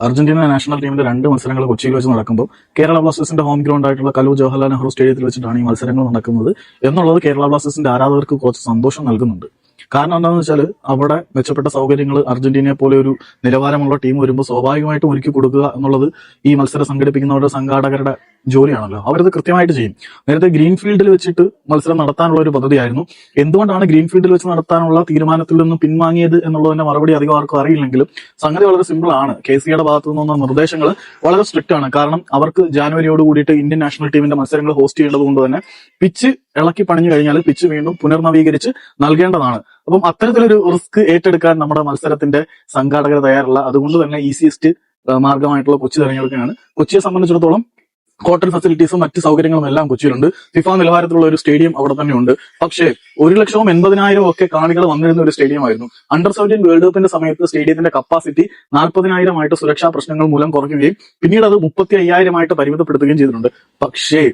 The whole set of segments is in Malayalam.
അർജന്റീന നാഷണൽ ടീമിന്റെ രണ്ട് മത്സരങ്ങൾ കൊച്ചിയിൽ വെച്ച് നടക്കുമ്പോൾ കേരള ബ്ലാസ്റ്റേഴ്സിന്റെ ഹോം ഗ്രൗണ്ട് ആയിട്ടുള്ള കലൂർ ജവഹർലാൽ നെഹ്റു സ്റ്റേഡിയത്തിൽ വെച്ചിട്ടാണ് ഈ മത്സരങ്ങൾ നടക്കുന്നത്. എന്നുള്ളത് കേരള ബ്ലാസ്റ്റേഴ്സിന്റെ ആരാധകർക്ക് കുറച്ച് സന്തോഷം നൽകുന്നുണ്ട്. കാരണം എന്താണെന്ന് വെച്ചാൽ അവിടെ മെച്ചപ്പെട്ട സൗകര്യങ്ങൾ അർജന്റീനയെ പോലെ ഒരു നിലവാരമുള്ള ടീം വരുമ്പോൾ സ്വാഭാവികമായിട്ടും ഒരുക്കി കൊടുക്കുക എന്നുള്ളത് ഈ മത്സരം സംഘടിപ്പിക്കുന്നവരുടെ സംഘാടകരുടെ ജോലിയാണല്ലോ. അവരത് കൃത്യമായിട്ട് ചെയ്യും. നേരത്തെ ഗ്രീൻഫീൽഡിൽ വെച്ചിട്ട് മത്സരം നടത്താനുള്ള ഒരു പദ്ധതിയായിരുന്നു. എന്തുകൊണ്ടാണ് ഗ്രീൻഫീൽഡിൽ വെച്ച് നടത്താനുള്ള തീരുമാനത്തിൽ നിന്ന് പിൻവാങ്ങിയത് എന്നുള്ളതിന്റെ മറുപടി അധികം ആർക്കും അറിയില്ലെങ്കിലും സംഗതി വളരെ സിമ്പിൾ ആണ്. കെ സിയുടെ ഭാഗത്തു നിന്നുള്ള നിർദ്ദേശങ്ങൾ വളരെ സ്ട്രിക്റ്റ് ആണ്. കാരണം അവർക്ക് ജാനുവരിയോട് കൂടിയിട്ട് ഇന്ത്യൻ നാഷണൽ ടീമിന്റെ മത്സരങ്ങൾ ഹോസ്റ്റ് ചെയ്യേണ്ടത് കൊണ്ട് തന്നെ പിച്ച് ഇളക്കി പണിഞ്ഞു കഴിഞ്ഞാൽ പിച്ച് വീണ്ടും പുനർനവീകരിച്ച് നൽകേണ്ടതാണ്. അപ്പം അത്തരത്തിലൊരു റിസ്ക് ഏറ്റെടുക്കാൻ നമ്മുടെ മത്സരത്തിന്റെ സംഘാടകർ തയ്യാറല്ല. അതുകൊണ്ട് തന്നെ ഈസിയസ്റ്റ് മാർഗമായിട്ടുള്ള കൊച്ചി തെരഞ്ഞെടുക്കുകയാണ് കൊച്ചിയെ സംബന്ധിച്ചിടത്തോളം ഹോട്ടൽ ഫെസിലിറ്റീസും മറ്റ് സൗകര്യങ്ങളും എല്ലാം കൊച്ചിയിലുണ്ട്. ഫിഫ നിലവാരത്തിലുള്ള ഒരു സ്റ്റേഡിയം അവിടെ തന്നെയുണ്ട്. പക്ഷേ ഒരു ലക്ഷവും എൺപതിനായിരവും ഒക്കെ കാണികൾ വന്നിരുന്ന ഒരു സ്റ്റേഡിയം ആയിരുന്നു അണ്ടർ സെവന്റീൻ വേൾഡ് കപ്പിന്റെ സമയത്ത് സ്റ്റേഡിയത്തിന്റെ കപ്പാസിറ്റി നാൽപ്പതിനായിരമായിട്ട് സുരക്ഷാ പ്രശ്നങ്ങൾ മൂലം കുറയ്ക്കുകയും പിന്നീട് അത് മുപ്പത്തി അയ്യായിരമായിട്ട് പരിമിതപ്പെടുത്തുകയും ചെയ്തിട്ടുണ്ട്. പക്ഷേ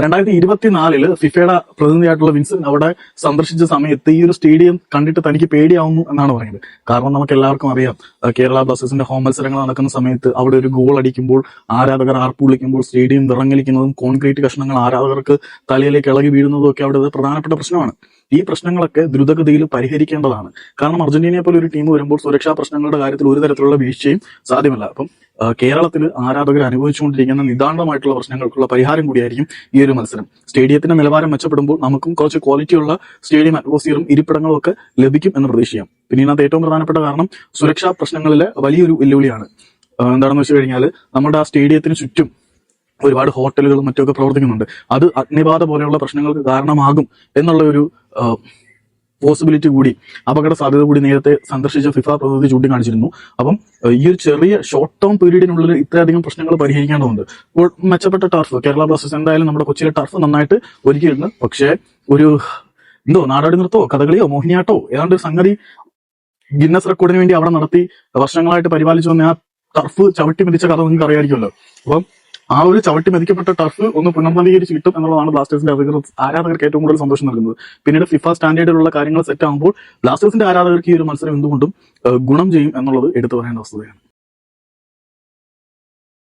രണ്ടായിരത്തി ഇരുപത്തിനാലിൽ ഫിഫയുടെ പ്രതിനിധിയായിട്ടുള്ള വിൻസെന്റ് അവിടെ സന്ദർശിച്ച സമയത്ത് ഈ ഒരു സ്റ്റേഡിയം കണ്ടിട്ട് തനിക്ക് പേടിയാവുന്നു എന്നാണ് പറയുന്നത്. കാരണം നമുക്ക് എല്ലാവർക്കും അറിയാം കേരള ബ്ലാസ്റ്റേഴ്സിന്റെ ഹോം മത്സരങ്ങൾ നടക്കുന്ന സമയത്ത് അവിടെ ഒരു ഗോൾ അടിക്കുമ്പോൾ ആരാധകർ ആർപ്പുവിളിക്കുമ്പോൾ സ്റ്റേഡിയം വിറങ്ങലിക്കുന്നതും കോൺക്രീറ്റ് കഷ്ണങ്ങൾ ആരാധകർക്ക് തലയിലേക്ക് ഇളകി വീഴുന്നതും ഒക്കെ അവിടെ പ്രധാനപ്പെട്ട പ്രശ്നമാണ്. ഈ പ്രശ്നങ്ങളൊക്കെ ദ്രുതഗതിയിൽ പരിഹരിക്കേണ്ടതാണ്. കാരണം അർജന്റീനയെ പോലെ ഒരു ടീം വരുമ്പോൾ സുരക്ഷാ പ്രശ്നങ്ങളുടെ കാര്യത്തിൽ ഒരു തരത്തിലുള്ള വീഴ്ചയും സാധ്യമല്ല. അപ്പം കേരളത്തിൽ ആരാധകർ അനുഭവിച്ചുകൊണ്ടിരിക്കുന്ന നിദാന്തമായിട്ടുള്ള പ്രശ്നങ്ങൾക്കുള്ള പരിഹാരം കൂടിയായിരിക്കും ഈ ഒരു മത്സരം. സ്റ്റേഡിയത്തിന്റെ നിലവാരം മെച്ചപ്പെടുമ്പോൾ നമുക്കും കുറച്ച് ക്വാളിറ്റിയുള്ള സ്റ്റേഡിയം അറ്റ്മോസ്ഫിയറും ഇരിപ്പിടങ്ങളും ഒക്കെ ലഭിക്കും എന്ന് പ്രതീക്ഷിക്കാം. പിന്നെ ഇതിനകത്ത് ഏറ്റവും പ്രധാനപ്പെട്ട കാരണം സുരക്ഷാ പ്രശ്നങ്ങളിലെ വലിയൊരു വെല്ലുവിളിയാണ്. എന്താണെന്ന് വെച്ച് കഴിഞ്ഞാൽ നമ്മുടെ ആ സ്റ്റേഡിയത്തിന് ചുറ്റും ഒരുപാട് ഹോട്ടലുകളും മറ്റുമൊക്കെ പ്രവർത്തിക്കുന്നുണ്ട്. അത് അഗ്നിബാധ പോലെയുള്ള പ്രശ്നങ്ങൾക്ക് കാരണമാകും എന്നുള്ള ഒരു പോസിബിലിറ്റി കൂടി അപകട സാധ്യത കൂടി നേരത്തെ സന്ദർശിച്ച ഫിഫ പ്രതിനിധി ചൂണ്ടിക്കാണിച്ചിരുന്നു. അപ്പം ഈ ഒരു ചെറിയ ഷോർട്ട് ടേം പീരീഡിനുള്ളിൽ ഇത്രയധികം പ്രശ്നങ്ങൾ പരിഹരിക്കേണ്ടതുണ്ട് ഇപ്പോൾ മെച്ചപ്പെട്ട ടർഫ് കേരള ബ്ലാസ്റ്റേഴ്സ് എന്തായാലും നമ്മുടെ കൊച്ചിയിലെ ടർഫ് നന്നായിട്ട് ഒരുക്കിയിരുന്നു പക്ഷേ ഒരു എന്തോ നാടോടി നൃത്തമോ കഥകളിയോ മോഹിനിയാട്ടോ ഏതാണ്ട് ഒരു സംഗതി ഗിന്നസ് റെക്കോർഡിന് വേണ്ടി അവിടെ നടത്തി വർഷങ്ങളായിട്ട് പരിപാലിച്ചു വന്ന ആ ടർഫ് ചവിട്ടി മിതിച്ച കഥ നിങ്ങൾക്ക് അറിയാമായിരിക്കുമല്ലോ അപ്പം ആ ഒരു ചവിട്ടി മെതിക്കപ്പെട്ട ടഫ് ഒന്ന് പുനർനവീകരിച്ച് കിട്ടും എന്നുള്ളതാണ് ബ്ലാസ്റ്റേഴ്സിന്റെ അധികൃതർ ആരാധകർക്ക് ഏറ്റവും കൂടുതൽ സന്തോഷം നൽകുന്നത്. പിന്നീട് ഫിഫ സ്റ്റാൻഡേർഡിലുള്ള കാര്യങ്ങൾ സെറ്റ് ആകുമ്പോൾ ബ്ലാസ്റ്റേഴ്സിന്റെ ആരാധകർക്ക് ഈ ഒരു മത്സരം എന്തുകൊണ്ടും ഗുണം ചെയ്യും എന്നുള്ളത് എടുത്തു പറയേണ്ട വസ്തുതയാണ്